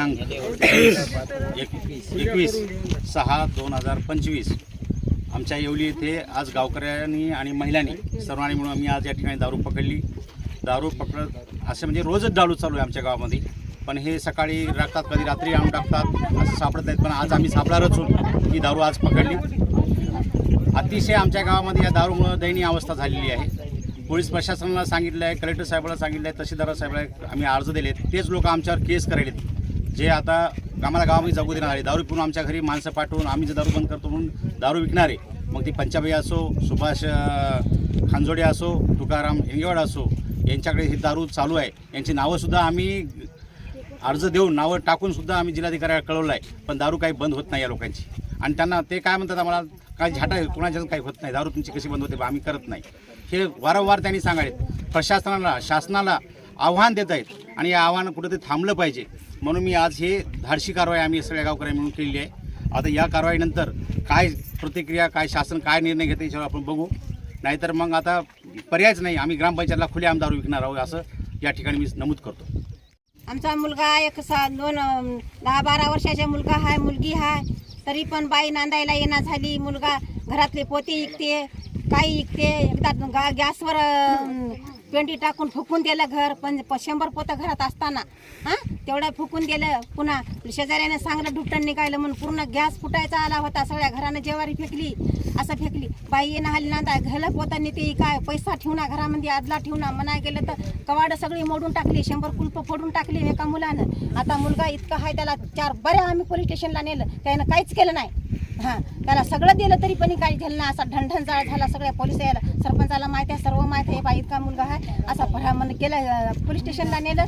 एक एकवीस सहा दोन हजार पंचवीस. आमच्या येवली येथे आज गावकऱ्यांनी आणि महिलांनी सर्वांनी म्हणून आम्ही आज या ठिकाणी दारू पकडली. दारू पकडत असे म्हणजे रोजच दारू चालू आहे आमच्या गावामध्ये. पण हे सकाळी राखतात कधी रात्री आणून टाकतात असं सापडत नाहीत पण आज आम्ही सापडारच होतो ही दारू आज पकडली. अतिशय आमच्या गावामध्ये या दारूमुळं दयनीय अवस्था झालेली आहे. पोलीस प्रशासनाला सांगितलं आहे कलेक्टर साहेबाला सांगितलं आहे तहसीलदार साहेबाला आम्ही अर्ज दिलेत. तेच लोक आमच्यावर केस करायलेत जे आता आम्हाला गावामध्ये जगू देणार आहे. दारू पिऊन आमच्या घरी माणसं पाठवून आम्ही जे दारू बंद करतो म्हणून दारू विकणारे मग ती पंचाबाई असो सुभाष खांजोडे असो तुकाराम हिंगेवाड असो यांच्याकडे ही दारू चालू आहे. यांची नावंसुद्धा आम्ही अर्ज देऊन नावं टाकूनसुद्धा आम्ही जिल्हाधिकाऱ्याला कळवलं आहे. पण दारू काही बंद होत नाही या लोकांची. आणि त्यांना ते काय म्हणतात आम्हाला काय झाटा कुणाच्या काही होत नाही. दारू तुमची कशी बंद होते? आम्ही करत नाही. हे वारंवार त्यांनी सांगायत प्रशासनाला शासनाला आव्हान देत आहेत आणि या आव्हान कुठेतरी थांबलं पाहिजे. म्हणून मी आज हे धाडशी कारवाई आम्ही सगळ्या गावकऱ्या मिळून केलेली आहे. आता या कारवाईनंतर काय प्रतिक्रिया काय शासन काय निर्णय घेते याच्यावर आपण बघू. नाहीतर मग आता पर्यायच नाही. आम्ही ग्रामपंचायतला खुले आमदार विकणार आहोत असं या ठिकाणी मी नमूद करतो. आमचा मुलगा एक सा दोन दहा बारा वर्षाचा मुलगा आहे मुलगी आहे. तरी पण बाई नांदायला येणार झाली. मुलगा घरातले पोते इकते काही इकते. एकदा गॅसवर पेंडी टाकून फुकून दिलं घर पण प- शंभर पोतं घरात असताना हां? तेवढं फुकून दिलं पुन्हा शेजाऱ्याने चांगलं ढुपटण निघालं म्हणून पूर्ण गॅस फुटायचा आला होता सगळ्या घरानं जेवारी फेकली असं फेकली. बाई येणं हल्ली नांदा घरलं पोतांनी ते काय पैसा ठेवणा घरामध्ये आदला ठेवणा म्हणाय गेलं तर कवाडं सगळी मोडून टाकली शंभर कुलप फोडून टाकली एका मुलानं. आता मुलगा इतका आहे त्याला चार बऱ्या आम्ही पोलीस स्टेशनला नेलं त्यानं काहीच केलं नाही. हां त्याला सगळं दिलं तरी पण काही झालं ना असा ढणढणजाळ झाला सगळ्या पोलीस यायला सरपंचाला माहिती आहे सर्व माहिती आहे बा इतका मुलगा आहे. असा फरार म्हणून केलं पोलीस स्टेशनला नेलं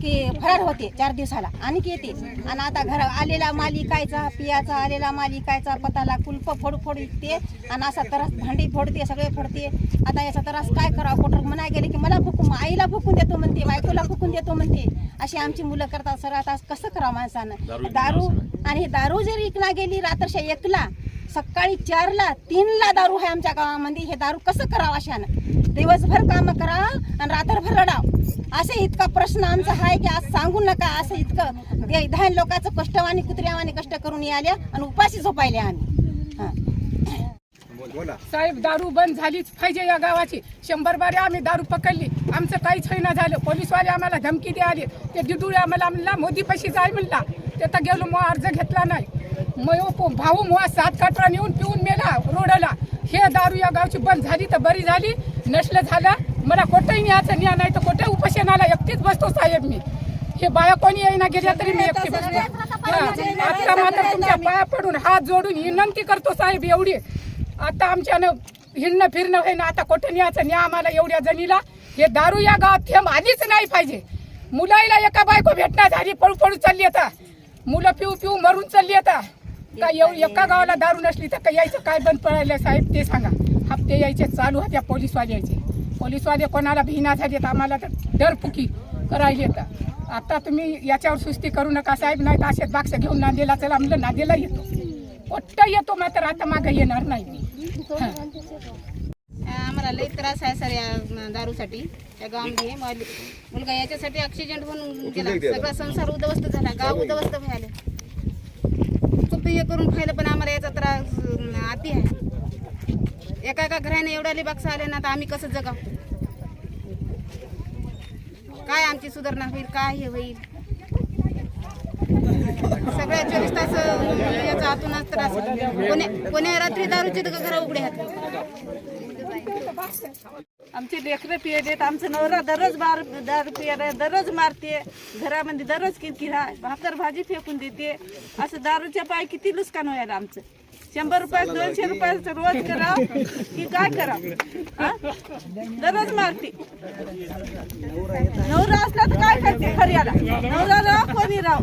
की फरार होते चार दिवसाला. आणि येते. आणि आता घर आलेला माल इकायचा पियाचा आलेला मालिकायचा पताला कुलप फोड फोड विकते आणि असा त्रास भांडी फोडते सगळे फोडते. आता याचा त्रास काय करावं? कोटर म्हणाय गेले की मला फुकून आईला फुकून देतो म्हणते बायकोला फुकून देतो म्हणते. अशी आमची मुलं करतात सर. आता कसं करावं माणसानं? दारू आणि हे दारू जर इकला गेली रात्रशा एकला सकाळी चारला तीनला दारू आहे आमच्या गावामध्ये. हे दारू कसं करावं अशानं? दिवसभर काम करा आणि रात्रभर रडाव. असे इतका प्रश्न आमचा आहे की आज सांगू नका. असं इतकं दहा लोकांचं कष्टवानी कुत्र्यावानी कष्ट करून आल्या आणि उपाशी झोपायले आम्ही. हां. साहेब दारू बंद झालीच पाहिजे या गावाची. शंभर बारे आम्ही दारू पकडली. आमचं काहीच होईना झालं. पोलीसवाले आम्हाला धमकी द्या आले ते दिदुळे आम्हाला म्हणला मोदीपाशी जाय म्हणला. ते तर गेलो मग अर्ज घेतला नाही. मग भाऊ मुआ सात कटरा नेऊन पिऊन मेला रोडला. हे दारू या गावची बंद झाली तर बरी झाली. नसलं झालं मला कुठंही न्यायचं न्या नाही तर कुठे उपोषणाला एकटीच बसतो साहेब मी. हे बाया कोणी येईना गेल्या तरी मी एकटी बसतो. आता मात्र तुमच्या पाया पडून हात जोडून विनंती करतो साहेब एवढी. आता आमच्यानं हिंडणं फिरणं होईन आता कुठं न्यायचं? न्या आम्हाला एवढ्या जणीला. हे दारू या गावात थेंब आलीच नाही पाहिजे. मुलाईला एका बायको भेटणार झाली पळू पळू चालली आता. मुलं पिऊ पिऊ मरून चालली आता. काय एव एका गावाला दारू नसली तर का यायचं? काय बंद पडायला साहेब? ते सांगा. हप्ते यायचे चालू होत्या पोलीसवाले यायचे. पोलीसवाले कोणाला भिना झाले तर आम्हाला तर डरफुकी करायला येतं. आता तुम्ही याच्यावर सुस्ती करू नका साहेब नाही तर असेच बाक्स घेऊन नांदेला चला म्हणलं नांदेला येतो. कुठं येतो मात्र आता मागं येणार नाही मी. हां. आम्हाला लई त्रास आहे सर या दारूसाठी. या गावामध्ये मल- मुलगा याच्यासाठी ॲक्सिडेंट होऊन गेला. सगळा संसार उद्ध्वस्त झाला. गाव उद्ध्वस्त झाले चुप हे करून खायला पण आम्हाला याचा त्रास अं, अति आहे. एका एका घराने एवढ्या बक्स आले ना तर आम्ही कसं जगाव? काय आमची सुधारणा होईल? काय हे होईल? सगळ्या चोवीस तास याचा आतूनच त्रास पुणे पुणे रात्री दारूचे घरं उघडे आहेत. आमची लेकरं पियलेत आमचं नवरा दररोज मार दारू पियाला दररोज मारते. घरामध्ये दररोज किरकिरा भाकर भाजी फेकून देते. असं दारूच्या पाय किती नुकसान व्हायला आमचं. शंभर रुपयात दोनशे रुपयाचं रोज करा की काय करा दररोज मारते. नवरा असला तर काय करते? खऱ्याला नवरा राव कोणी राव?